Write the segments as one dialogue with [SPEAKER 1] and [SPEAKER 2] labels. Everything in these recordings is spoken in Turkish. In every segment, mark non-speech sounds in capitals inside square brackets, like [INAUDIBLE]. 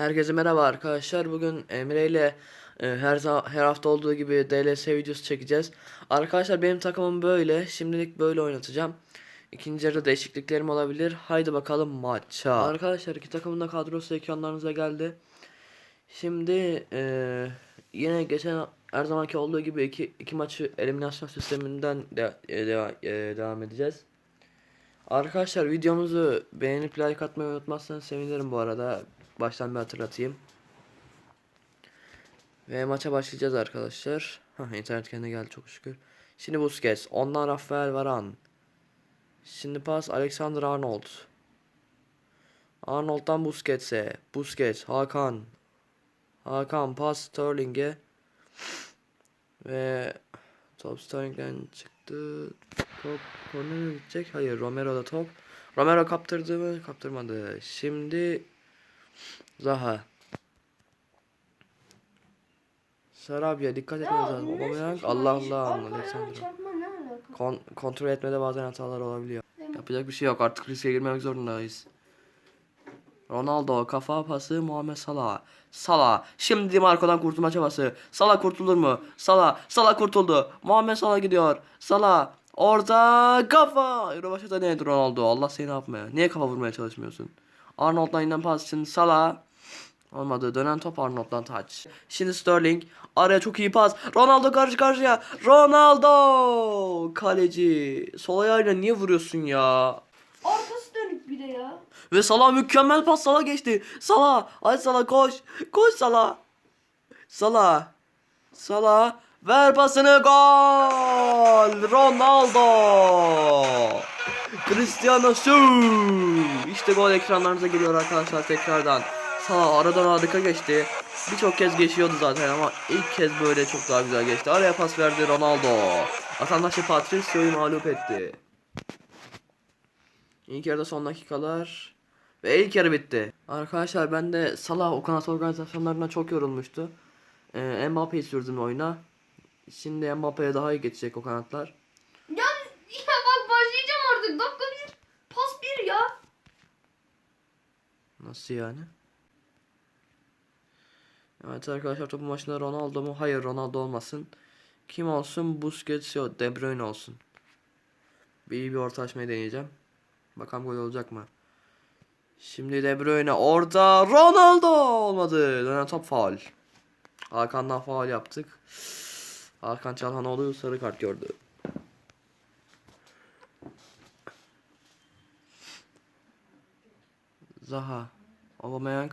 [SPEAKER 1] Herkese merhaba arkadaşlar. Bugün Emre ile e, her her hafta olduğu gibi DLS videosu çekeceğiz. Arkadaşlar benim takımım böyle. Şimdilik böyle oynatacağım. İkinci yarıda değişikliklerim olabilir. Haydi bakalım maça. Arkadaşlar iki takımın da kadrosu ekranlarınıza geldi. Şimdi e, yine geçen her zamanki olduğu gibi iki, iki maçı eliminasyon sisteminden de, e, deva- e, devam edeceğiz. Arkadaşlar videomuzu beğenip like atmayı unutmazsanız sevinirim bu arada. Baştan bir hatırlatayım. Ve maça başlayacağız arkadaşlar. Hah, internet kendine geldi çok şükür. Şimdi Busquets. Ondan Rafael Varane. Şimdi pas Alexander Arnold. Arnold'dan Busquets'e. Busquets. Hakan. Hakan pas Sterling'e. Ve top Sterling'den çıktı. Top kornere gidecek. Hayır Romero'da top. Romero kaptırdı mı? Kaptırmadı. Şimdi Zaha. Sarabia dikkat etmeniz lazım. Aubameyang Allah Allah. Alexander.
[SPEAKER 2] Ne?
[SPEAKER 1] Kon- kontrol etmede bazen hatalar olabiliyor. Yapacak bir şey yok. Artık riske girmemek zorundayız. Ronaldo kafa pası Muhammed Salah. Salah. Şimdi Di Marco'dan kurtulma çabası. Salah kurtulur mu? Salah. Salah kurtuldu. Muhammed Salah gidiyor. Salah. Orada kafa. Rövaşata neydi Ronaldo? Allah seni ne yapmaya? Niye kafa vurmaya çalışmıyorsun? Arnold'dan inen pas için Salah. Olmadı. Dönen top Arnold'dan taç. Şimdi Sterling. Araya çok iyi pas. Ronaldo karşı karşıya. Ronaldo. Kaleci. Sol ayağıyla niye vuruyorsun ya?
[SPEAKER 2] Arkası dönük bir de ya.
[SPEAKER 1] Ve Salah mükemmel pas Salah geçti. Salah. Hadi Salah koş. Koş Salah. Salah. Salah. Ver pasını gol. Ronaldo. Cristiano Su. İşte gol ekranlarınıza geliyor arkadaşlar tekrardan. Salah aradan harika geçti. Birçok kez geçiyordu zaten ama ilk kez böyle çok daha güzel geçti. Araya pas verdi Ronaldo. Vatandaşı Patricio'yu mağlup etti. İlk yarıda son dakikalar ve ilk yarı bitti. Arkadaşlar ben de Salah o kanat organizasyonlarına çok yorulmuştu. Ee, Mbappe'yi sürdüm oyuna. Şimdi Mbappe'ye daha iyi geçecek o kanatlar.
[SPEAKER 2] Ya, ya bak başlayacağım artık. Dakika bir. Pas bir ya.
[SPEAKER 1] Nasıl yani? Evet arkadaşlar topun başında Ronaldo mu? Hayır Ronaldo olmasın. Kim olsun? Busquets yok. De Bruyne olsun. İyi bir orta açmayı deneyeceğim. Bakalım gol olacak mı? Şimdi De Bruyne orada Ronaldo olmadı. Dönen top faul. Hakan'dan faul yaptık. Hakan Çalhanoğlu sarı kart gördü. Zaha. Aubameyang.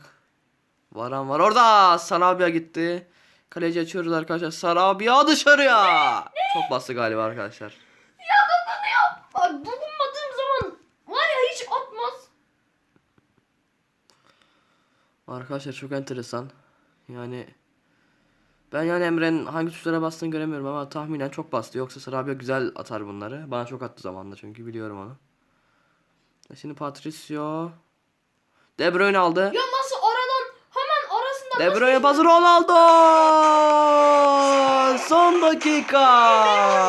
[SPEAKER 1] Varan var orada. Sarabia gitti. Kaleci açıyoruz arkadaşlar. Sarabia dışarıya. Çok bastı galiba arkadaşlar.
[SPEAKER 2] Ya dokunuyor. Bak dokunmadığım zaman var ya hiç atmaz.
[SPEAKER 1] Arkadaşlar çok enteresan. Yani ben yani Emre'nin hangi tuşlara bastığını göremiyorum ama tahminen çok bastı. Yoksa Sarabia güzel atar bunları. Bana çok attı zamanında çünkü biliyorum onu. E Şimdi Patricio. De Bruyne aldı.
[SPEAKER 2] Ya nasıl aradan hemen arasında
[SPEAKER 1] De Bruyne pası Ronaldo. Son dakika.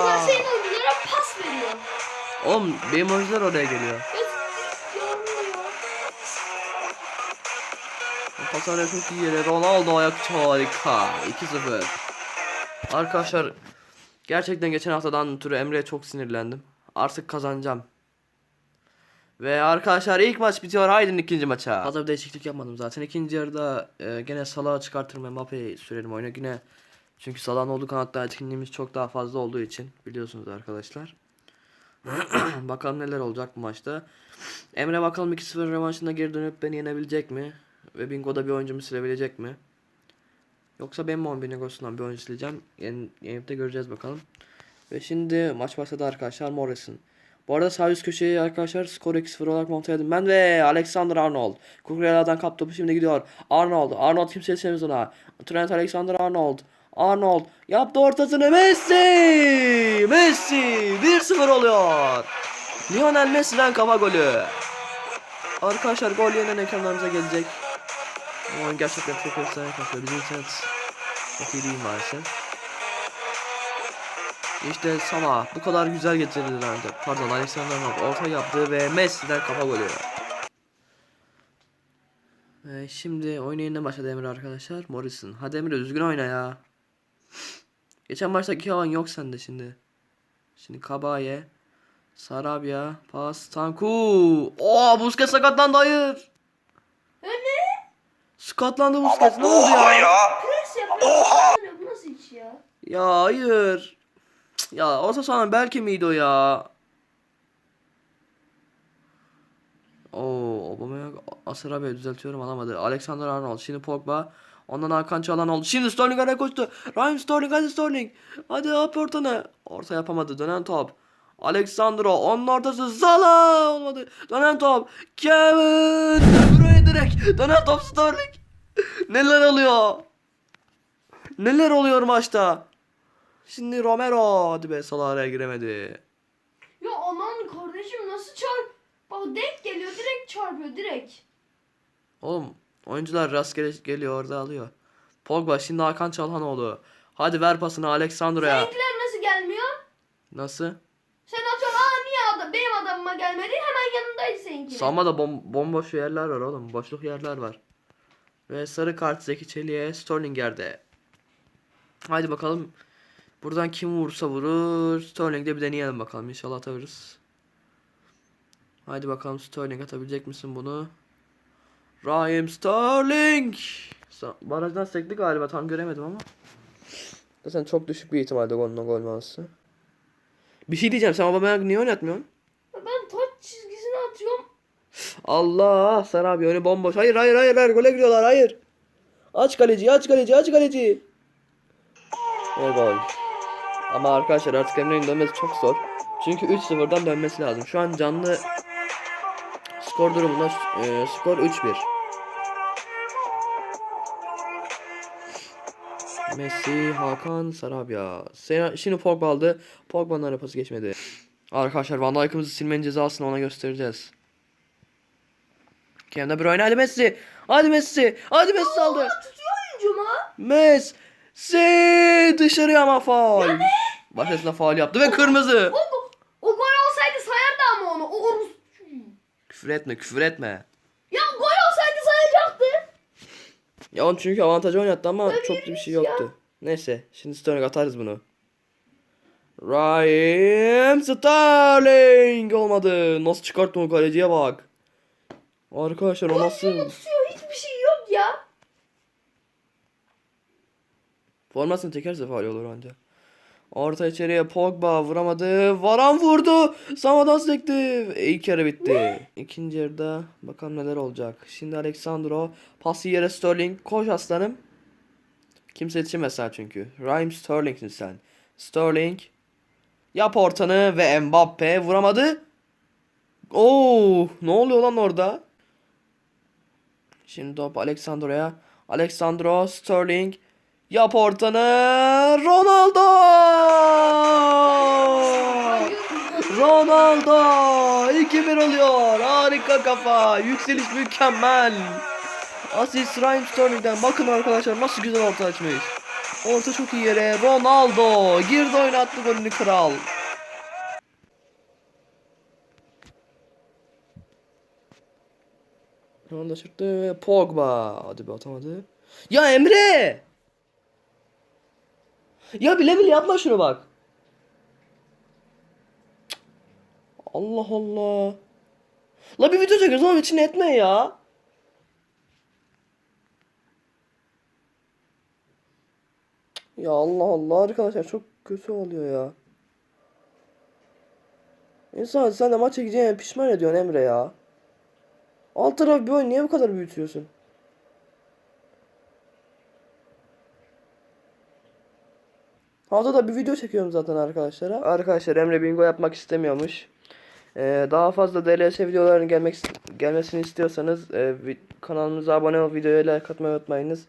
[SPEAKER 2] Ya senin oyunculara pas veriyor.
[SPEAKER 1] Oğlum benim oyuncular oraya geliyor. Pas araya çok iyi yere. Ronaldo ayak harika. 2-0. Arkadaşlar gerçekten geçen haftadan ötürü Emre'ye çok sinirlendim. Artık kazanacağım. Ve arkadaşlar ilk maç bitiyor. Haydi ikinci maça. Fazla bir değişiklik yapmadım zaten. İkinci yarıda e, gene Salah'ı çıkartırım Mbappe'yi sürerim oyuna. Yine çünkü Salah'ın olduğu kanatta etkinliğimiz çok daha fazla olduğu için biliyorsunuz arkadaşlar. [CLEARS THROAT] bakalım neler olacak bu maçta. Emre bakalım 2-0 rövanşında geri dönüp beni yenebilecek mi? Ve Bingo'da bir oyuncumu silebilecek mi? Yoksa ben mi 11 Negosu'ndan bir oyuncu sileceğim? Yen, yenip de göreceğiz bakalım. Ve şimdi maç başladı arkadaşlar Morrison. Bu arada sağ üst köşeyi arkadaşlar skor 2-0 olarak monte edin. Ben ve Alexander Arnold. Kukurela'dan kap topu şimdi gidiyor. Arnold. Arnold kimse yetişemez ona. Trent Alexander Arnold. Arnold yaptı ortasını Messi! Messi 1-0 oluyor. Lionel Messi'den kafa golü. Arkadaşlar gol yeniden ekranlarımıza gelecek. Oyun gerçekten çok efsane kasıyor. Bizim internet çok iyi değil maalesef. İşte Salah bu kadar güzel getirildi. Pardon Alexander Arnold orta yaptı ve Messi'den kafa golü. Ee, şimdi oyuna yeniden başladı Emre arkadaşlar. Morrison. Hadi Emre düzgün oyna ya. Geçen maçtaki havan yok sende şimdi. Şimdi Kabaye. Sarabia. Pas. Tanku. Oo Busquets sakatlandı hayır.
[SPEAKER 2] Ya ne?
[SPEAKER 1] Sakatlandı Busquets ne oldu ya?
[SPEAKER 2] Yap. Oha. Bu nasıl iş ya?
[SPEAKER 1] Ya hayır. Ya olsa sana belki miydi o ya? Oo, Aubameyang Asarabi'ye düzeltiyorum alamadı. Alexander Arnold, şimdi Pogba. Ondan Hakan Çalhan oldu. Şimdi Sterling araya koştu. Ryan Sterling hadi Sterling. Hadi yap ortanı. Orta yapamadı. Dönen top. Alexandro onun ortası Zala olmadı. Dönen top. Kevin. Buraya direkt. Dönen top Sterling. Neler oluyor? Neler oluyor maçta? Şimdi Romero. Hadi be Salah araya giremedi.
[SPEAKER 2] Ya aman kardeşim nasıl çarp? Bak denk geliyor direkt çarpıyor direkt.
[SPEAKER 1] Oğlum oyuncular rastgele geliyor orada alıyor. Pogba şimdi Hakan Çalhanoğlu. Hadi ver pasını Alexandro'ya.
[SPEAKER 2] Seninkiler nasıl gelmiyor?
[SPEAKER 1] Nasıl?
[SPEAKER 2] Sen atıyorsun aa niye adam, benim adamıma gelmedi hemen yanındaydı seninki.
[SPEAKER 1] Savunmada bom bomboş yerler var oğlum. Boşluk yerler var. Ve sarı kart Zeki Çelik'e Sterling yerde. Haydi bakalım. Buradan kim vursa vurur. Sterling'de bir deneyelim bakalım. İnşallah atarız. Haydi bakalım Sterling atabilecek misin bunu? Raheem Sterling. Barajdan sekti galiba tam göremedim ama. Zaten çok düşük bir ihtimalde golün gol olması. Bir şey diyeceğim sen Aubameyang niye oynatmıyorsun?
[SPEAKER 2] Ben taç çizgisine atıyorum.
[SPEAKER 1] Allah Sarı abi önü bomboş. Hayır hayır hayır hayır gole giriyorlar hayır. Aç kaleci aç kaleci aç kaleci. Ve gol. Ama arkadaşlar artık Emre'nin dönmesi çok zor. Çünkü 3-0'dan dönmesi lazım. Şu an canlı skor durumunda e, skor 3-1. Messi, Hakan, Sarabia. Şimdi Pogba aldı. Pogba'nın arapası geçmedi. Arkadaşlar Van Dijk'ımızı silmenin cezasını ona göstereceğiz. Kevin De Bruyne hadi Messi. Hadi Messi. Hadi Messi aldı.
[SPEAKER 2] Aa,
[SPEAKER 1] Messi dışarıya ama faul. Başkasına faul yaptı ve kırmızı.
[SPEAKER 2] O, o gol olsaydı sayardı ama onu. O Orus.
[SPEAKER 1] Küfür etme küfür etme.
[SPEAKER 2] Ya gol olsaydı sayacaktı.
[SPEAKER 1] Ya onun çünkü avantajı oynattı ama
[SPEAKER 2] Öyle
[SPEAKER 1] çok da bir şey
[SPEAKER 2] ya.
[SPEAKER 1] yoktu. Neyse şimdi Sterling atarız bunu. Raheem Sterling olmadı. Nasıl çıkarttı o kaleciye bak. Arkadaşlar o nasıl?
[SPEAKER 2] Tutuyor hiçbir şey yok ya.
[SPEAKER 1] Formasını tekerse faal olur ancak. Orta içeriye Pogba vuramadı. Varan vurdu. Samadan sekti. İlk yarı bitti. İkinci yarıda bakalım neler olacak. Şimdi Alexandro. Pası yere Sterling. Koş aslanım. Kimse yetişemez sen çünkü. Raheem Sterling'sin sen. Sterling. Yap ortanı ve Mbappe vuramadı. Oo, ne oluyor lan orada? Şimdi top Alexandro'ya. Alexandro Sterling. Yap ortanı. Ronaldo! Ronaldo! 2-1 oluyor. Harika kafa. Yükseliş mükemmel. Asist Raheem Sterling'den. Bakın arkadaşlar nasıl güzel orta açmış. Orta çok iyi yere. Ronaldo. Girdi oynattı golünü kral. Ronaldo çıktı Pogba. Hadi be atamadı. Ya Emre! Ya bile bile yapma şunu bak. Allah Allah. La bir video çekiyoruz oğlum içine etme ya. Ya Allah Allah arkadaşlar çok kötü oluyor ya. İnsan sen de maç çekeceğine pişman ediyorsun Emre ya. Alt taraf bir oyun niye bu kadar büyütüyorsun? Haftada bir video çekiyorum zaten arkadaşlara. Arkadaşlar Emre bingo yapmak istemiyormuş. Ee, daha fazla DLS videoların gelmek gelmesini istiyorsanız e, kanalımıza abone ol, videoya like atmayı unutmayınız.